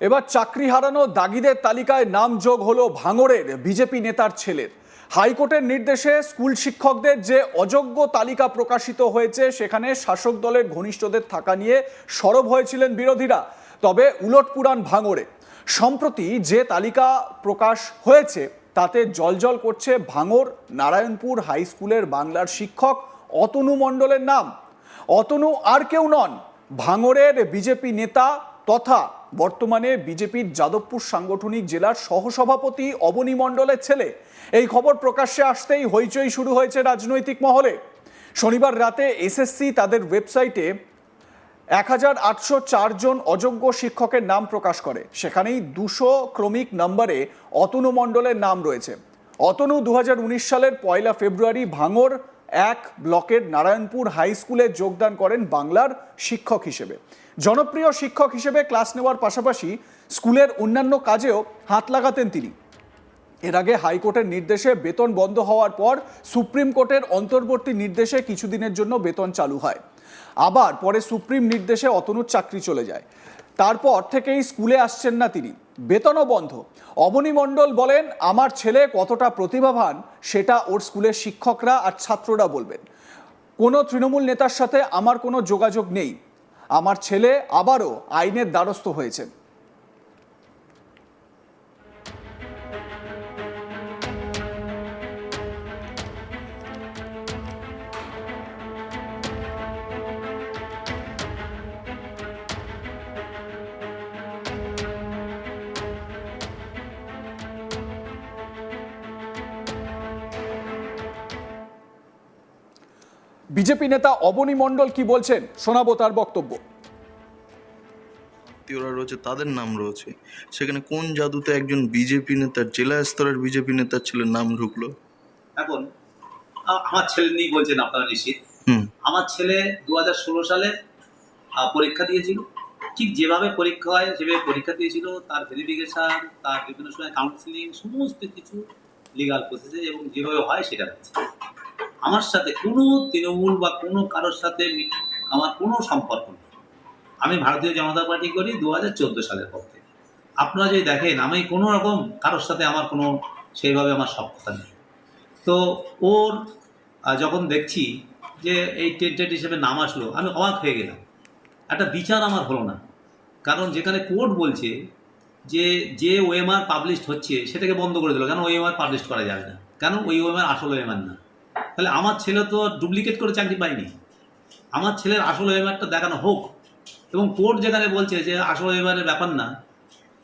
এবার চাকরি হারানো দাগিদের তালিকায় নাম যোগ হলো ভাঙড়ের বিজেপি নেতার ছেলের। হাইকোর্টের নির্দেশে স্কুল শিক্ষকদের যে অযোগ্য তালিকা প্রকাশিত হয়েছে, সেখানে শাসক দলের ঘনিষ্ঠদের থাকা নিয়ে সরব হয়েছিলেন বিরোধীরা। তবে উলটপুরাণ ভাঙড়ে। সম্প্রতি যে তালিকা প্রকাশ হয়েছে, তাতে জলজল করছে ভাঙর নারায়ণপুর হাই স্কুলের বাংলার শিক্ষক অতনু মণ্ডলের নাম। অতনু আর কেউ নন, ভাঙড়ের বিজেপি নেতা তথা বর্তমানে বিজেপির যাদবপুর সাংগঠনিক জেলার সহসভাপতি অবনী মণ্ডলের ছেলে। এই খবর প্রকাশ্যে আসতেই হইচই শুরু হয়েছে রাজনৈতিক মহলে। শনিবার রাতে এসএসসি তাদের ওয়েবসাইটে এক হাজার আটশো জন অযোগ্য শিক্ষকের নাম প্রকাশ করে। সেখানেই দুশো ক্রমিক নম্বরে অতনু মণ্ডলের নাম রয়েছে। অতনু দু হাজার উনিশ সালের পয়লা ফেব্রুয়ারি ভাঙর এক ব্লকের নারায়ণপুর হাই স্কুলে যোগদান করেন বাংলার শিক্ষক হিসেবে। জনপ্রিয় শিক্ষক হিসেবে ক্লাস নেওয়ার পাশাপাশি স্কুলের অন্যান্য কাজেও হাত লাগাতেন তিনি। এর আগে হাইকোর্টের নির্দেশে বেতন বন্ধ হওয়ার পর সুপ্রিম কোর্টের অন্তর্বর্তী নির্দেশে কিছুদিনের জন্য বেতন চালু হয়। আবার পরে সুপ্রিম নির্দেশে অতনুর চাকরি চলে যায়। তারপর থেকেই স্কুলে আসছেন না তিনি। বেতনও বন্ধ। অবনী মণ্ডল বলেন, আমার ছেলে কতটা প্রতিভাবান, সেটা ওর স্কুলের শিক্ষকরা আর ছাত্ররা বলবেন। কোনো তৃণমূল নেতার সাথে আমার কোনো যোগাযোগ নেই। আমার ছেলে আবারও আইনের দ্বারস্থ হয়েছেন বিজেপি নেতা অবনী মণ্ডল কি বলছেন? শোনাবো তার বক্তব্য। আত্মীয়রা রয়েছে তাদের নাম রয়েছে। সেখানে কোন জাদুতে একজন বিজেপি নেতার জেলা স্তরের বিজেপি নেতার ছেলের নাম ঢুকলো? এখন আমার ছেলে নিয়ে বলছেন আপনারা নিশ্চিত। হুম। আমার ছেলে দু হাজার ষোলো সালে পরীক্ষা দিয়েছিল। ঠিক যেভাবে পরীক্ষা হয় সেভাবে পরীক্ষা দিয়েছিল। তার ভেরিফিকেশন তার বিভিন্ন সময় কাউন্সিলিং সমস্ত কিছু লিগাল প্রসেসে এবং যেভাবে হয় সেটা হচ্ছে আমার সাথে কোনো তৃণমূল বা কোনো কারোর সাথে আমার কোনো সম্পর্ক নেই। আমি ভারতীয় জনতা পার্টি করি দু হাজার চোদ্দ সালের পর থেকে। আপনারা যদি দেখেন, আমি কোনো রকম কারোর সাথে আমার কোনো সেইভাবে আমার সক্ষতা নেই। তো ওর যখন দেখছি যে এই টেন্টেড হিসেবে নাম আসলো, আমি অবাক হয়ে গেলাম। একটা বিচার আমার হলো না। কারণ যেখানে কোর্ট বলছে যে যে ওএমআর পাবলিশড হচ্ছে, সেটাকে বন্ধ করে দিল। কেন ওএমআর পাবলিশ করা যাবে না? কেন ওই ওএমআর আসল ওএমআর না? তাহলে আমার ছেলে তো ডুপ্লিকেট করে চাকরি পায়নি। আমার ছেলের আসল ওএমআরটা দেখানো হোক এবং কোর্ট যেখানে বলছে যে আসল ওএমআরের ব্যাপার না,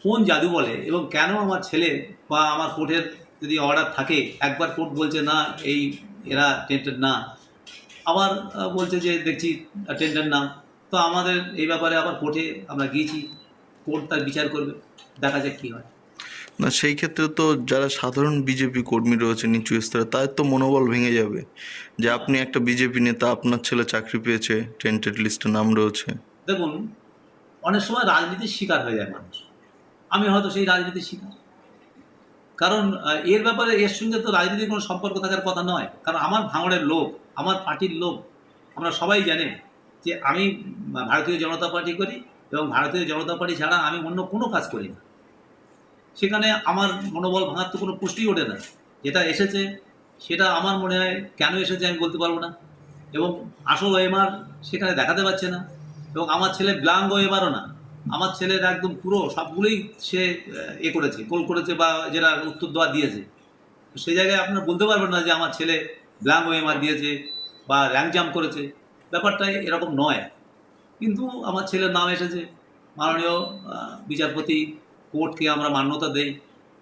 কোন জাদু বলে এবং কেন আমার ছেলে বা আমার কোর্টের যদি অর্ডার থাকে, একবার কোর্ট বলছে না, এই এরা টেন্টেড না, আবার বলছে যে দেখছি টেন্টেড না, তো আমাদের এই ব্যাপারে আবার কোর্টে আমরা গিয়েছি, কোর্ট তার বিচার করবে, দেখা যাক কী হয়। না, সেই ক্ষেত্রে তো যারা সাধারণ বিজেপি কর্মী রয়েছে নিচু স্তরে, তাদের তো মনোবল ভেঙে যাবে। যে আপনি একটা বিজেপি নেতা, আপনার ছেলে চাকরি পেয়েছে, টেন্টেড লিস্টে নাম রয়েছে। দেখুন, অনেক সময় রাজনীতির শিকার হয়ে যায় মানুষ। আমি হয়তো সেই রাজনীতির শিকার। কারণ এর ব্যাপারে, এর সঙ্গে তো রাজনীতির কোনো সম্পর্ক থাকার কথা নয়। কারণ আমার ভাঙড়ের লোক, আমার পার্টির লোক, আমরা সবাই জানে যে আমি ভারতীয় জনতা পার্টি করি এবং ভারতীয় জনতা পার্টি ছাড়া আমি অন্য কোনো কাজ করি না। সেখানে আমার মনোবল ভাঙার তো কোনো পুষ্টি ওঠে না। যেটা এসেছে, সেটা আমার মনে হয় কেন এসেছে আমি বলতে পারব না। এবং আসল ওএমআর সেখানে দেখাতে পারছে না। এবং আমার ছেলে ব্লাঙ্ক ওএমআরও না। আমার ছেলের একদম পুরো সবগুলোই সে এ করেছে গোল করেছে বা যেটা উত্তর দেওয়া দিয়েছে। সেই জায়গায় আপনারা বলতে পারবেন না যে আমার ছেলে ব্লাঙ্ক ওএমআর দিয়েছে বা র্যাঙ্ক জাম্প করেছে। ব্যাপারটা এরকম নয়। কিন্তু আমার ছেলের নাম এসেছে। মাননীয় বিচারপতি কোর্টকে আমরা মান্যতা দেই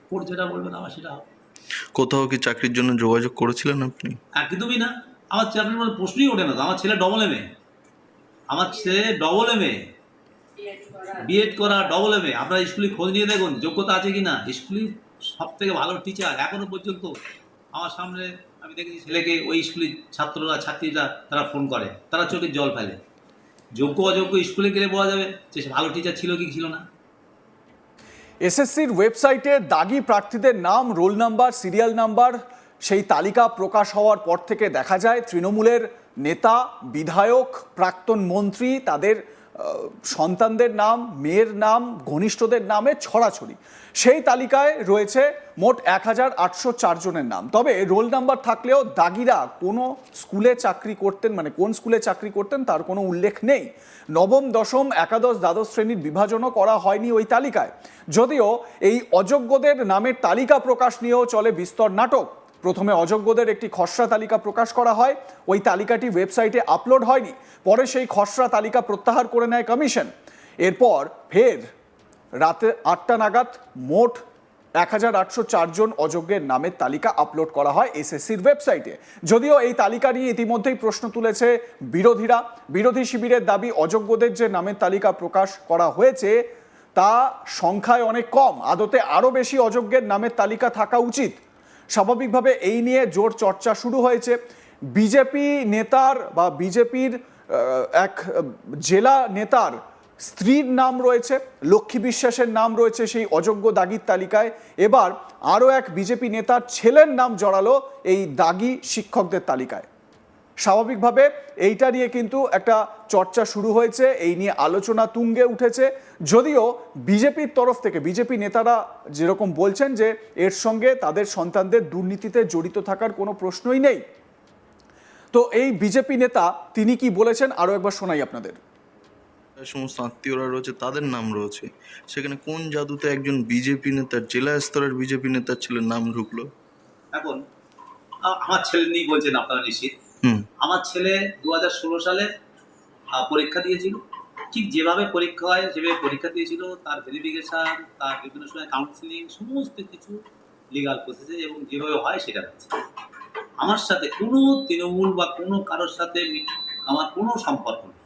কোর্ট যেটা বলবেন আমার সেটা কোথাও কি চাকরির জন্য যোগাযোগ করেছিলেন আপনি? একদমই না। আমার চাকরির মধ্যে প্রশ্নই ওঠে না। তো আমার ছেলে ডবল এম এ আমার ছেলে ডবল এম এ বিএড করা ডবল এম এ আপনারা স্কুলে খোঁজ নিয়ে দেখুন যোগ্যতা আছে কি না স্কুলে সব থেকে ভালো টিচার এখনও পর্যন্ত আমার সামনে আমি দেখেছি ছেলেকে ওই স্কুলের ছাত্ররা ছাত্রীরা তারা ফোন করে। তারা চোখের জল ফেলে। যোগ্য অযোগ্য স্কুলে গেলে বলা যাবে যে সে ভালো টিচার ছিল কি ছিল না। এসএসসির ওয়েবসাইটে দাগি প্রার্থীদের নাম, রোল নাম্বার, সিরিয়াল নাম্বার সেই তালিকা প্রকাশ হওয়ার পর থেকে দেখা যায় তৃণমূলের নেতা, বিধায়ক, প্রাক্তন মন্ত্রী তাদের সন্তানদের নাম, মেয়ের নাম, ঘনিষ্ঠদের নামে ছড়াছড়ি। সেই তালিকায় রয়েছে মোট এক হাজার আটশো চারজনের নাম। তবে রোল নাম্বার থাকলেও দাগিরা কোনো স্কুলে চাকরি করতেন মানে কোন স্কুলে চাকরি করতেন তার কোনো উল্লেখ নেই। নবম, দশম, একাদশ, দ্বাদশ শ্রেণির বিভাজনও করা হয়নি ওই তালিকায়। যদিও এই অযোগ্যদের নামের তালিকা প্রকাশ নিয়েও চলে বিস্তর নাটক। প্রথমে অযোগ্যদের একটি খসড়া তালিকা প্রকাশ করা হয়। ওই তালিকাটি ওয়েবসাইটে আপলোড হয়নি। পরে সেই খসড়া তালিকা প্রত্যাহার করে নেয় কমিশন। এরপর ফের রাতে আটটা নাগাদ মোট এক হাজার আটশো চারজন অযোগ্যের নামের তালিকা আপলোড করা হয় এসএসসির ওয়েবসাইটে। যদিও এই তালিকা নিয়ে ইতিমধ্যেই প্রশ্ন তুলেছে বিরোধীরা। বিরোধী শিবিরের দাবি, অযোগ্যদের যে নামের তালিকা প্রকাশ করা হয়েছে, তা সংখ্যায় অনেক কম। আদতে আরও বেশি অযোগ্যের নামের তালিকা থাকা উচিত। স্বাভাবিকভাবে এই নিয়ে জোর চর্চা শুরু হয়েছে। বিজেপি নেতার বা বিজেপির এক জেলা নেতার স্ত্রীর নাম রয়েছে, লক্ষ্মী বিশ্বাসের নাম রয়েছে সেই অযোগ্য দাগির তালিকায়। এবার আরও এক বিজেপি নেতার ছেলের নাম জড়ালো এই দাগি শিক্ষকদের তালিকায়। স্বাভাবিকভাবে এইটা নিয়ে কিন্তু একটা চর্চা শুরু হয়েছে এই নিয়ে আলোচনা তুঙ্গে উঠেছে। যদিও বিজেপির তরফ থেকে বিজেপি নেতারা যেরকম বলছেন যে এর সঙ্গে তাদের সন্তানদের দুর্নীতিতে জড়িত থাকার কোনো প্রশ্নই নেই। তো এই বিজেপি নেতা তিনি কি বলেছেন? আরও একবার শোনাই আপনাদের। সমস্ত আত্মীয়রা রয়েছে তাদের নাম রয়েছে। সেখানে কোন জাদুতে একজন বিজেপি নেতার জেলা স্তরের বিজেপি নেতার ছেলের নাম ঢুকলো? এখন আমার ছেলে নিয়ে বলছেন আপনারা নিশ্চিত? আমার ছেলে দু হাজার ষোলো সালে পরীক্ষা দিয়েছিল। ঠিক যেভাবে পরীক্ষা হয় সেভাবে পরীক্ষা দিয়েছিল, তার ভেরিফিকেশন তার বিভিন্ন সময় কাউন্সিলিং সমস্ত কিছু লিগাল প্রসেসে এবং যেভাবে হয় সেটা হচ্ছে আমার সাথে কোনো তৃণমূল বা কোনো কারোর সাথে আমার কোনো সম্পর্ক নেই।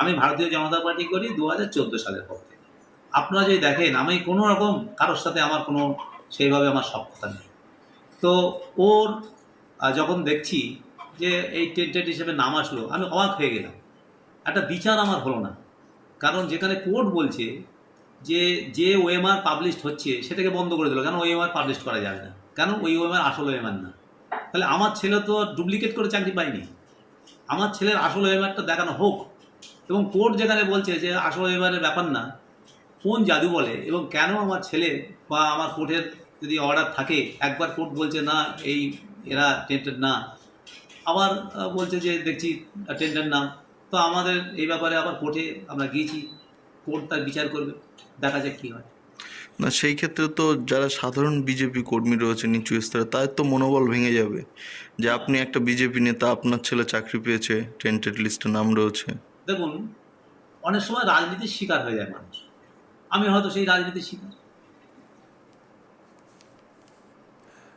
আমি ভারতীয় জনতা পার্টি করি দু হাজার চোদ্দ সালের পর থেকে। আপনারা যদি দেখেন, আমি কোনো রকম কারোর সাথে আমার কোনো সেইভাবে আমার সক্ষতা নেই। তো ওর যখন দেখছি যে এই টেন্টেড হিসেবে নাম আসলো, আমি অবাক হয়ে গেলাম। একটা বিচার আমার হলো না। কারণ যেখানে কোর্ট বলছে যে যে ওএমআর পাবলিশড হচ্ছে, সেটাকে বন্ধ করে দিল। কেন ওএমআর পাবলিশ করা যাবে না? কেন ওই ওএমআর আসল ওএমআর না? তাহলে আমার ছেলে তো ডুপ্লিকেট করে চাকরি পায়নি। আমার ছেলের আসল ওএমআরটা দেখানো হোক। এবং কোর্ট যেখানে বলছে যে, আসল ওএমআরের ব্যাপার না, কোন জাদু বলে? এবং কেন আমার ছেলে বা আমার কোর্টের যদি অর্ডার থাকে, একবার কোর্ট বলছে, না, এই এরা টেন্টেড না। আবার বলছে যে দেখছি টেন্টেড নাম তো আমাদের এই ব্যাপারে আবার কোর্টে আমরা গিয়েছি কোর্ট তার বিচার করবে দেখা যাক কী হয়। না সেই ক্ষেত্রে তো যারা সাধারণ বিজেপি কর্মী রয়েছে নিচু স্তরে তাদের তো মনোবল ভেঙে যাবে। যে আপনি একটা বিজেপি নেতা আপনার ছেলে চাকরি পেয়েছে টেন্টেড লিস্টে নাম রয়েছে। দেখুন অনেক সময় রাজনীতির শিকার হয়ে যায় মানুষ। আমি হয়তো সেই রাজনীতির শিকার।